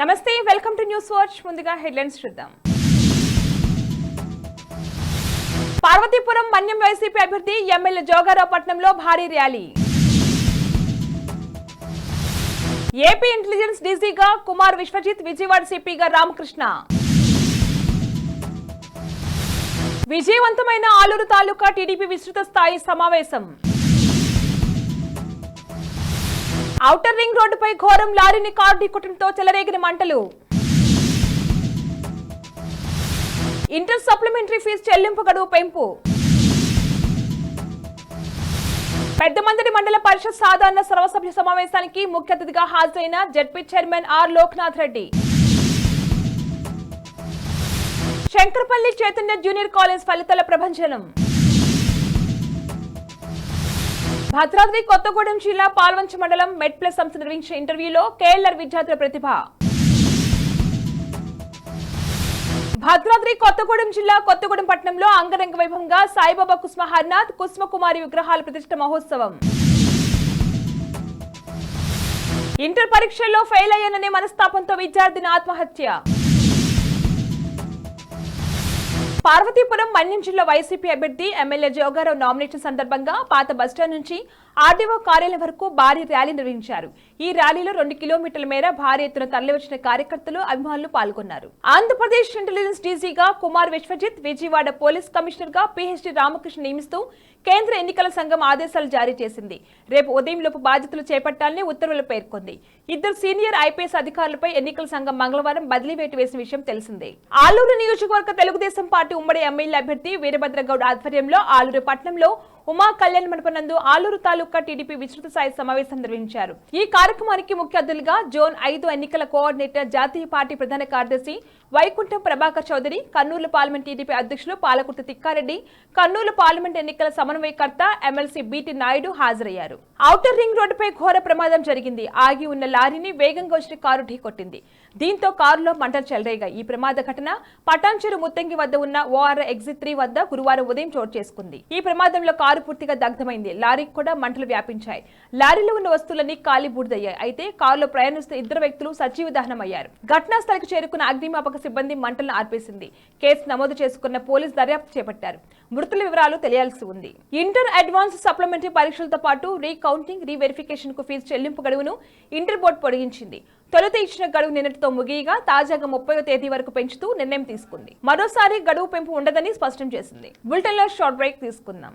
నమస్తే welcome to news watch. ముందుగా headlines చూద్దాం. పార్వతీపురం మన్యం వైసీపీ అభ్యర్థి ఎమ్మెల్యే జోగారావుపట్నంలో భారీ ర్యాలీ. ఏపీ ఇంటెలిజెన్స్ డీజీగా కుమార్ విశ్వజిత్ విజయవాడ సిపిగా రామకృష్ణ. విజయవంతమైన ఆలూరు తాలూకా టీడీపీ విస్తృత స్థాయి సమావేశం. ఔటర్ రింగ్ రోడ్డుపై ఘోరం లారీని కారు ఢీకొట్టడంతో చెలరేగిన మంటలు. ఇంటర్ సప్లిమెంటరీ ఫీజు చెల్లింపు గడువు పెంపు. పెద్దమందడి మండల పరిషత్ సాధారణ సర్వసభ్య సమావేశానికి ముఖ్య అతిథిగా హాజరైన ZP chairman R Loknath Reddy. Shankarpally Chaitanya junior college ఫలితాల ప్రభంజనం. భద్రాద్రి కొత్తగూడెం జిల్లా పాల్వంచ మండలం మెడ్ ప్లస్ సంస్థ నిర్వహించిన ఇంటర్వ్యూలో కేఎల్ఆర్ విద్యార్థుల ప్రతిభ. భద్రాద్రి కొత్తగూడెం జిల్లా కొత్తగూడెం పట్టణంలో అంగరంగ వైభవంగా సాయిబాబా కుస్మ హర్నాథ్ కుస్మ కుమారి విగ్రహాల ప్రతిష్ఠ మహోత్సవం. ఇంటర్ పరీక్షల్లో ఫెయిల్ అయ్యాననే మనస్తాపంతో విద్యార్థిని ఆత్మహత్య. పార్వతీపురం మన్యం జిల్లా వైసీపీ అభ్యర్థి ఎమ్మెల్యే జోగారావు నామినేషన్ సందర్భంగా పాత బస్టాండ్ నుంచి ఆర్డీఓ కార్యాలయం వరకు భారీ ర్యాలీ నిర్వహించారు. ఈ ర్యాలీలో రెండు కిలోమీటర్ల మేర భారీ ఎత్తున తరలివచ్చిన కార్యకర్తలు అభిమానులు పాల్గొన్నారు. ఆంధ్రప్రదేశ్ ఇంటెలిజెన్స్ డీజీగా కుమార్ విశ్వజిత్ విజయవాడ పోలీస్ కమిషనర్గా పిహెచ్డి రామకృష్ణ నియమిస్తూ కేంద్ర ఎన్నికల సంఘం ఆదేశాలు జారీ చేసింది. రేపు ఉదయంలోపు బాధ్యతలు చేపట్టాలని ఉత్తర్వులు పేర్కొంది. ఇద్దరు సీనియర్ ఐపీఎస్ అధికారులపై ఎన్నికల సంఘం మంగళవారం బదిలీ వేటు వేసిన విషయం తెలిసిందే. ఆలూరు నియోజకవర్గ తెలుగుదేశం పార్టీ ఉమ్మడి ఎమ్మెల్యే అభ్యర్థి వీరభద్రగౌడ్ ఆధ్వర్యంలో ఆలూరు పట్టణంలో ఉమా కళ్యాణ్ మండపనందు ఆలూరు తాలూకా టీడీపీ విస్తృత స్థాయి సమావేశం నిర్వహించారు. ఈ కార్యక్రమానికి ముఖ్య అతిథులుగా జోన్ ఐదు ఎన్నికల కోఆర్డినేటర్ జాతీయ పార్టీ ప్రధాన కార్యదర్శి వైకుంఠం ప్రభాకర్ చౌదరి కర్నూలు పార్లమెంట్ టీడీపీ అధ్యక్షులు పాలకుర్తి తిక్కారెడ్డి కర్నూలు పార్లమెంట్ ఎన్నికల సమన్వయకర్త ఎమ్మెల్సీ బీటీ నాయుడు హాజరయ్యారు. ఔటర్ రింగ్ రోడ్డుపై ఘోర ప్రమాదం జరిగింది. ఆగి ఉన్న లారీని వేగంగా వచ్చిన కారు ఢీకొట్టింది. దీంతో కారులో మంటలు చెలరేగాయి. ఈ ప్రమాద ఘటన పటాన్చెరు ముత్తంగి వద్ద ఉన్న ఓఆర్ ఎగ్జిట్ త్రీ వద్ద గురువారం ఉదయం చోటు చేసుకుంది. ఈ ప్రమాదంలో కారు పూర్తిగా దగ్ధమైంది. లారీకి కూడా మంటలు వ్యాపించాయి. లారీలో ఉన్న వస్తువులన్నీ కాలి బూడిదయ్యాయి. అయితే కారులో ప్రయాణిస్తున్న ఇద్దరు వ్యక్తులు సజీవ దహనమయ్యారు. ఘటనా స్థలికి చేరుకున్న అగ్నిమాపక సిబ్బంది మంటలను ఆర్పేసింది. కేసు నమోదు చేసుకున్న పోలీస్ దర్యాప్తు చేపట్టారు. మృతుల వివరాలు తెలియాల్సి ఉంది. ఇంటర్ అడ్వాన్స్ సప్లిమెంటరీ పరీక్షలతో పాటు రీకౌంటింగ్ రీవెరిఫికేషన్కు ఫీజు చెల్లింపు గడువును ఇంటర్ బోర్డు పొడిగించింది. తొలుత ఇచ్చిన గడువు నిన్నటితో ముగియగా తాజాగా ముప్పై తేదీ వరకు పెంచుతూ నిర్ణయం తీసుకుంది. మరోసారి గడువు పెంపు ఉండదని స్పష్టం చేసింది. బులెటిన్లో షార్ట్ బ్రేక్ తీసుకుందాం.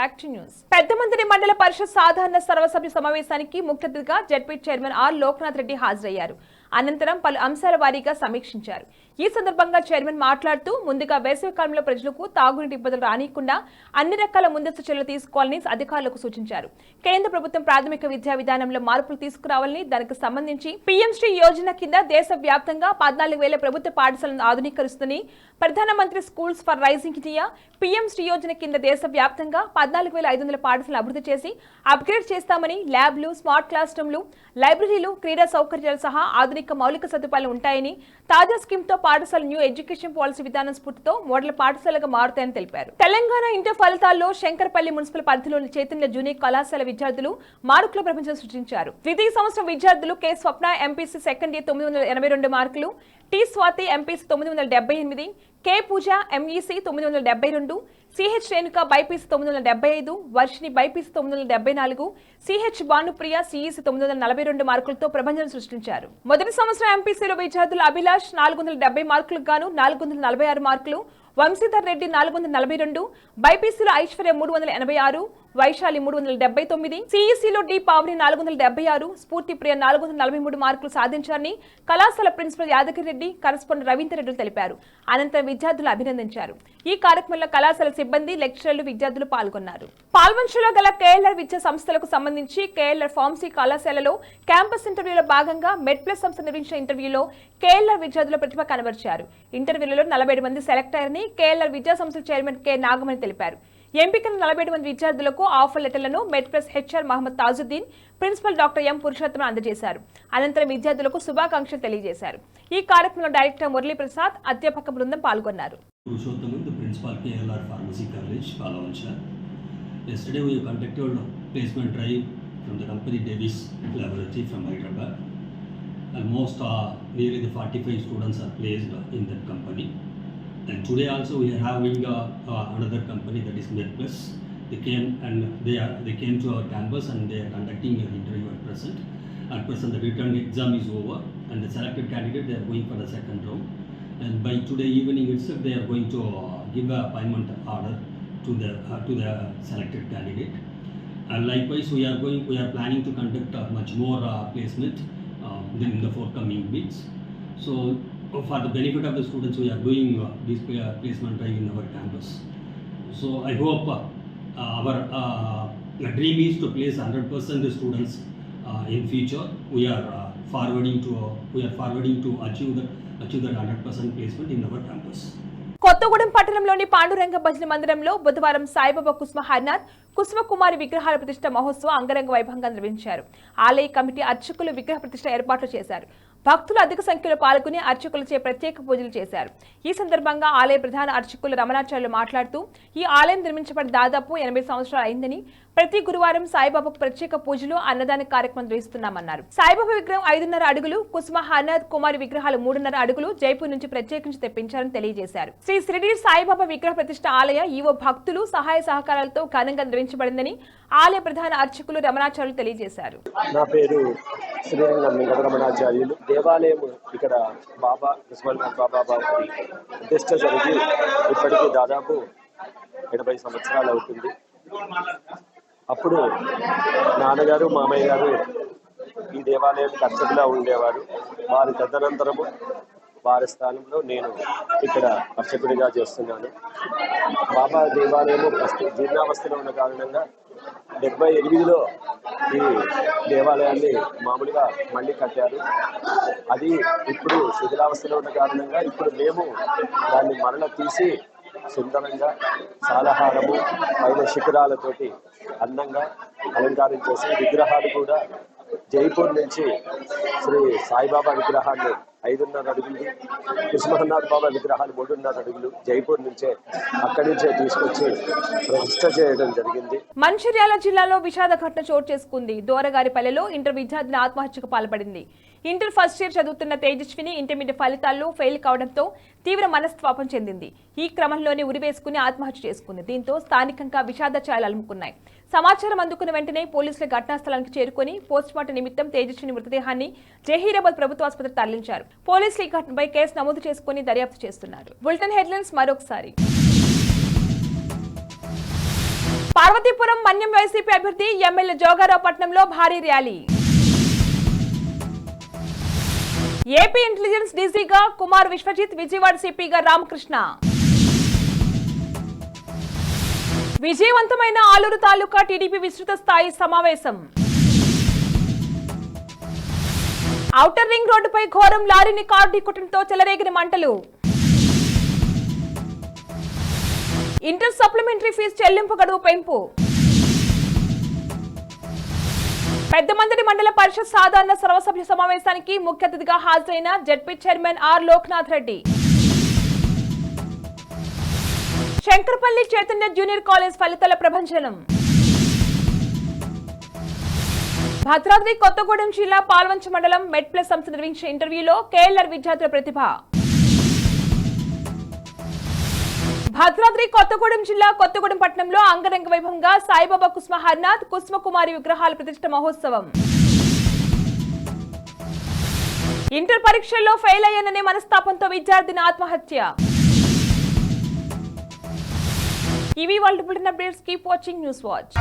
Back to news. పెద్దమందిరి మండల పరిషత్ సాధారణ సర్వసభ్య సమావేశానికి ముఖ్య అతిథిగా ZP chairman R Loknath Reddy హాజరయ్యారు. అనంతరం పలు అంశాల వారీగా సమీక్షించారు. ఈ సందర్భంగా చైర్మన్ మాట్లాడుతూ ముందుగా వేసవి కాలంలో ప్రజలకు తాగునీటి ఇబ్బందులు రానియకుండా అన్ని రకాల ముందస్తు చర్యలు తీసుకోవాలని అధికారులకు సూచించారు. కేంద్ర ప్రభుత్వం ప్రాథమిక విద్యా విధానంలో మార్పులు తీసుకురావాలని దానికి సంబంధించి పీఎంశ్రీ యోజన కింద దేశ వ్యాప్తంగా పద్నాలుగు వేల ప్రభుత్వ పాఠశాలను ఆధునీకరిస్తుందని ప్రధానమంత్రి schools for rising India PM Shri Yojana కింద దేశ వ్యాప్తంగా పద్నాలుగు వేల ఐదు వందల పాఠశాలను అభివృద్ధి చేసి అప్గ్రేడ్ చేస్తామని ల్యాబ్లు స్మార్ట్ క్లాస్ రూమ్లు లైబ్రరీలు క్రీడా సౌకర్యాలు సహా ఆధునిక మౌలిక సదుపాయాలు ఉంటాయని తాజా స్కీమ్తో పాఠశాల న్యూ ఎడ్యుకేషన్ పాలసీ విధానం స్ఫూర్తితో మోడల్ పాఠశాలగా మారుతాయని తెలిపారు. తెలంగాణ ఇంటర్ ఫలితాల్లో శంకరపల్లి మున్సిపల్ పరిధిలోని చైతన్య జూనియర్ కళాశాల విద్యార్థులు మార్కుల ప్రపంచం సృష్టించారు. ద్వితీయ సంవత్సరం విద్యార్థులు K Swapna MPC second year తొమ్మిది వందల ఎనభై రెండు మార్కులు టి స్వాతి ఎంపీసీ తొమ్మిది వందల డెబ్బై ఎనిమిది కె పూజ ఎంఈసీ తొమ్మిది వందల డెబ్బై రెండు సిహెచ్ రేణుక బైపీసీ తొమ్మిది వందల డెబ్బై ఐదు వర్షిని బైపీసీ తొమ్మిది వందల డెబ్బై నాలుగు సిహెచ్ భానుప్రియ సిఈసీ తొమ్మిది వందల నలభై రెండు మార్కులతో ప్రభంజనం సృష్టించారు. మొదటి సంవత్సరం ఎంపీసీలో విద్యార్థులు అభిలాష్ నాలుగు వందల డెబ్బై మార్కులకు గాను నాలుగు వందల నలభై ఆరు మార్కులు వంశీధర్ రెడ్డి నాలుగు వందల నలభై రెండు బైపీసీలో ఐశ్వర్య మూడు వందల ఎనభై ఆరు వైశాలి మూడు వందల డెబ్బై తొమ్మిది సిఈసీలో డి పావని నాలుగు వందల డెబ్బై ఆరు స్ఫూర్తి ప్రియ నాలుగు వందల నలభై మూడు మార్కులు సాధించారని కళాశాల ప్రిన్సిపల్ యాదగిరి రెడ్డి కరస్పాండెంట్ రవీందర్ రెడ్డి తెలిపారు. అనంతరం విద్యార్థులు అభినందించారు. ఈ కార్యక్రమంలో కళాశాల సిబ్బంది లెక్చరర్లు విద్యార్థులు పాల్గొన్నారు. పాల్వంచలో గల కేఎల్ఆర్ విద్యా సంస్థలకు సంబంధించి కేఎల్ఆర్ ఫార్మసీ కళాశాలలో క్యాంపస్ ఇంటర్వ్యూలో భాగంగా మెడ్ ప్లస్ సంస్థ నిర్వహించిన ఇంటర్వ్యూలో కేఎల్ఆర్ విద్యార్థుల ప్రతిభ కనబరిచారు. ఇంటర్వ్యూలలో నలభై మంది సెలెక్ట్ అయ్యారని కేఎల్ఆర్ విద్యా సంస్థ చైర్మన్ కె. నాగమణి తెలిపారు. ఎంపికన నలభై మంది విద్యార్థులకు ఆఫర్ లెటర్లను మెట్ press HR Mohammed Tajuddin principal doctor M Purushottama అందజేశారు. అనంతరం విద్యార్థులకు శుభాకాంక్షలు తెలియజేశారు. ఈ కార్యక్రమంలో డైరెక్టర్ మురళీ ప్రసాద్ అధ్యాపక బృందం పాల్గొన్నారు. From the company Davis laboratory from Hyderabad and most nearly the And today also we are having uh, uh, another company that is MedPlus. They came and they are they came to our campus and they are conducting an interview at present. At present the written exam is over and the selected candidate they are going for the second round. And by today evening itself, they are going to uh, give a appointment order to the uh, to the selected candidate. And likewise, we are going, we are planning to conduct uh, much more uh, placement uh, in the forthcoming weeks. So, for the benefit of the students, we are doing uh, this uh, placement drive in our campus. So, I hope uh, our uh, dream is to place 100% the students uh, in future. We are uh, forwarding to uh, we are forwarding to achieve the achieve that 100% placement in our campus. Kothagudem పట్టణంలోని పాండురంగ భజన మందిరంలో బుధవారం సాయిబాబా కుస్మ హర్నాథ్ కుస్మ కుమారి విగ్రహాల ప్రతిష్ట మహోత్సవం అంగరంగ వైభవంగా నిర్వహించారు ఆలయ కమిటీ అర్చకులు విగ్రహ ప్రతిష్ట ఏర్పాట్లు చేశారు భక్తులు అధిక సంఖ్యలో పాల్గొని అర్చకులచే ప్రత్యేక పూజలు చేశారు. ఈ సందర్భంగా ఆలయ ప్రధాన అర్చకులు రమణాచార్యులు మాట్లాడుతూ ఈ ఆలయం నిర్మించబడి దాదాపు ఎనభై సంవత్సరాలు అయిందని ప్రతి గురువారం సాయిబాబాకు ప్రత్యేక పూజలు అన్నదాన కార్యక్రమం నిర్వహిస్తున్నామన్నారు. సాయిబాబా విగ్రహం ఐదున్నర అడుగులు కుసుమ హర్నాథ్ కుమారి విగ్రహాలు మూడున్నర అడుగులు జైపూర్ నుంచి ప్రత్యేకించి తెప్పించారని తెలియజేశారు. శ్రీ శ్రీడి సాయిబాబా విగ్రహ ప్రతిష్ట ఆలయ ఈవో భక్తులు సహాయ సహకారాలతో ఘనంగా నిర్వహించబడిందని ఆలయ ప్రధాన అర్చకులు రమణాచార్యులు తెలియజేశారు. నా పేరు దేవాలయం ఇక్కడ బాబా విశ్వనాథ్ బాబా వారి ప్రతిష్ట జరిగి ఇప్పటికి దాదాపు ఎనభై సంవత్సరాలు అవుతుంది. అప్పుడు నాన్నగారు మామయ్య గారు ఈ దేవాలయం అర్చకులా ఉండేవారు. వారి తదనంతరము వారి స్థానంలో నేను ఇక్కడ అర్చకుడిగా చేస్తున్నాను. బాబా దేవాలయము ప్రస్తు జీర్ణావస్థలో ఉన్న కారణంగా డెబ్బై ఎనిమిదిలో ఈ దేవాలయాన్ని మామూలుగా మళ్ళీ కట్టారు. అది ఇప్పుడు శిథిలావస్థలో ఉన్న కారణంగా ఇప్పుడు మేము దాన్ని మరల తీసి సుందరంగా సాలహారము పైన శిఖరాలతోటి అందంగా అలంకారం చేసి విగ్రహాలు కూడా జైపూర్ నుంచి శ్రీ సాయిబాబా విగ్రహాన్ని ఐదున్నర అడుగులు. కృష్ణనాథ్ బాబా విగ్రహాలు మూడున్నర అడుగులు. జైపూర్ నుంచే అక్కడి నుంచే తీసుకొచ్చి ప్రతిష్ట చేయడం జరిగింది. మంచిర్యాల జిల్లాలో విషాద ఘటన చోటు చేసుకుంది. దోరగారిపల్లెలో ఇంటర్ విద్యార్థిని ఆత్మహత్యకు పాల్పడింది. ఇంటర్ ఫస్ట్ ఇయర్ చదువుతున్న తేజస్విని ఇంటర్మీడియట్ ఫలితాల్లో ఫెయిల్ కావడంతో తీవ్ర మనస్తాపం చెందింది. ఈ క్రమంలోనే ఉరివేసుకుని ఆత్మహత్య చేసుకుంది. దీంతో స్థానికంగా విషాద ఛాయలు అలుముకున్నాయి. సమాచారం అందుకున్న వెంటనే పోలీసులు ఘటనా స్థలానికి చేరుకుని పోస్టుమార్టం నిమిత్తం తేజస్విని మృతదేహాన్ని జహీరాబాద్ ప్రభుత్వ ఆసుపత్రి తరలించారు. పోలీసులు ఈ ఘటనపై కేసు నమోదు చేసుకుని దర్యాప్తు చేస్తున్నారు. బులెటిన్ హెడ్లైన్స్ మరొకసారి. పార్వతీపురం మన్యం వైసీపీ అభ్యర్థి ఎమ్మెల్యే జోగారావు పట్నంలో భారీ ర్యాలీ. ఏపీ ఇంటెలిజెన్స్ డీజీగా కుమార్ విశ్వజిత్ విజయవాడ సిపిగా రామకృష్ణ. విజయవంతమైన ఆలూరు తాలూకా టీడీపీ విస్తృత స్థాయి సమావేశం. ఔటర్ రింగ్ రోడ్డుపై ఘోరం లారీని కారు ఢీకొట్టడంతో చెలరేగిన మంటలు. ఇంటర్ సప్లిమెంటరీ ఫీజు చెల్లింపు గడువు పెంపు. పెద్దమందిరి మండల పరిషత్ సాధారణ సర్వసభ్య సమావేశానికి ముఖ్య అతిథిగా హాజరైన ZP chairman R Loknath Reddy. Shankarpally Chaitanya junior college ఫలితాల ప్రభంజనం. భద్రాద్రి కొత్తగూడెం జిల్లా పాల్వంచ మండలం మెడ్ ప్లస్ సంస్థ నిర్వహించిన ఇంటర్వ్యూలో కేఎల్ఆర్ విద్యార్థుల ప్రతిభ. భద్రాద్రి కొత్తగూడెం జిల్లా కొత్తగూడెం పట్టణంలో అంగరంగ వైభవంగా సాయిబాబా కుస్మ హర్నాథ్ విగ్రహాల ప్రతిష్ట మహోత్సవం. ఇంటర్ పరీక్షల్లో ఫెయిల్ అయ్యాననే మనస్తాపంతో విద్యార్థిని ఆత్మహత్య. ఇవి వాళ్ళు పుట్టిన updates keep watching news watch